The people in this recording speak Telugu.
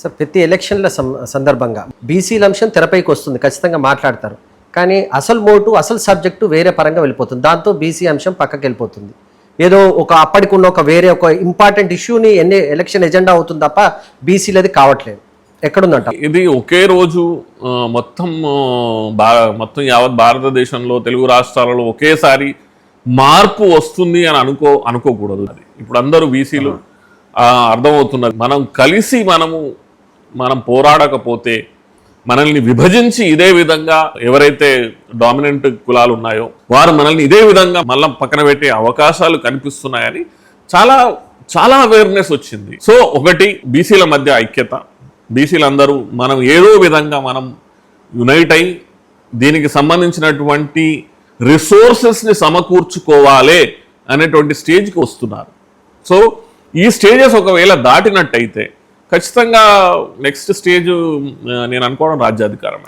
సార్ ప్రతి ఎలక్షన్ల సందర్భంగా బీసీల అంశం తెరపైకి వస్తుంది ఖచ్చితంగా మాట్లాడతారు. కానీ అసలు మోటు అసలు సబ్జెక్టు వేరే పరంగా వెళ్ళిపోతుంది. దాంతో బీసీ అంశం పక్కకి వెళ్ళిపోతుంది. ఏదో ఒక అప్పటికున్న ఒక వేరే ఒక ఇంపార్టెంట్ ఇష్యూని ఎన్ని ఎలక్షన్ ఎజెండా అవుతుంది తప్ప బీసీలది కావట్లేదు. ఎక్కడుందంట ఇది ఒకే రోజు మొత్తం మొత్తం యావత్ భారతదేశంలో తెలుగు రాష్ట్రాలలో ఒకేసారి మార్పు వస్తుంది అని అనుకో అనుకోకూడదు అది. ఇప్పుడు అందరూ బీసీలు అర్థమవుతున్నది. మనం కలిసి మనము మనం పోరాడకపోతే మనల్ని విభజించి ఇదే విధంగా ఎవరైతే డామినెంట్ కులాలు ఉన్నాయో వారు మనల్ని ఇదే విధంగా మళ్ళీ పక్కన పెట్టే అవకాశాలు కనిపిస్తున్నాయని చాలా చాలా అవేర్నెస్ వచ్చింది. సో ఒకటి బీసీల మధ్య ఐక్యత. బీసీలందరూ మనం ఏదో విధంగా మనం యునైట్ అయి దీనికి సంబంధించినటువంటి రిసోర్సెస్ని సమకూర్చుకోవాలి అనేటువంటి స్టేజ్కి వస్తున్నారు. సో ఈ స్టేజెస్ ఒకవేళ దాటినట్టయితే ఖచ్చితంగా నెక్స్ట్ స్టేజ్ నేను అనుకోవడం రాజ్యాధికారం.